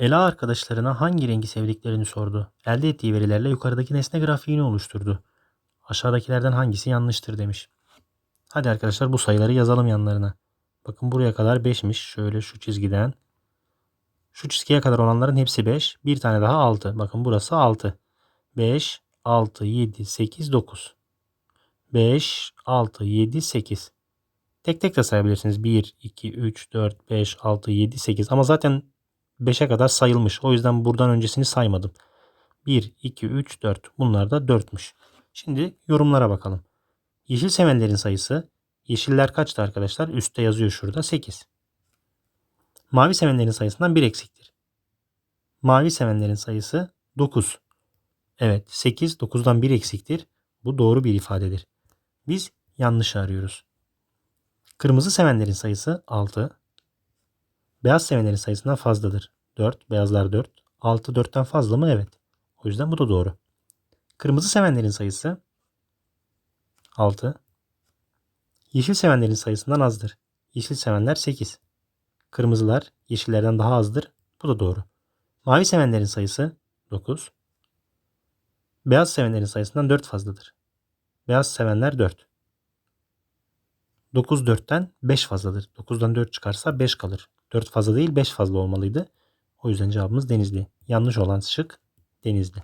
Ela arkadaşlarına hangi rengi sevdiklerini sordu. Elde ettiği verilerle yukarıdaki nesne grafiğini oluşturdu. Aşağıdakilerden hangisi yanlıştır demiş. Hadi arkadaşlar bu sayıları yazalım yanlarına. Bakın buraya kadar 5'miş. Şöyle şu çizgiden. Şu çizgiye kadar olanların hepsi 5. Bir tane daha 6. Bakın burası 6. 5, 6, 7, 8, 9. 5, 6, 7, 8. Tek tek de sayabilirsiniz. 1, 2, 3, 4, 5, 6, 7, 8. Ama zaten 5'e kadar sayılmış. O yüzden buradan öncesini saymadım. 1, 2, 3, 4. Bunlar da 4'müş. Şimdi yorumlara bakalım. Yeşil sevenlerin sayısı yeşiller kaçtı arkadaşlar? Üstte yazıyor şurada 8. Mavi sevenlerin sayısından 1 eksiktir. Mavi sevenlerin sayısı 9. Evet 8 9'dan 1 eksiktir. Bu doğru bir ifadedir. Biz yanlış arıyoruz. Kırmızı sevenlerin sayısı 6. Beyaz sevenlerin sayısından fazladır. 4. Beyazlar 4. 6 4'ten fazla mı? Evet. O yüzden bu da doğru. Kırmızı sevenlerin sayısı 6. Yeşil sevenlerin sayısından azdır. Yeşil sevenler 8. Kırmızılar yeşillerden daha azdır. Bu da doğru. Mavi sevenlerin sayısı 9. Beyaz sevenlerin sayısından 4 fazladır. Beyaz sevenler 4. 9 4'ten 5 fazladır. 9'dan 4 çıkarsa 5 kalır. 4 fazla değil 5 fazla olmalıydı. O yüzden cevabımız Denizli. Yanlış olan şık Denizli.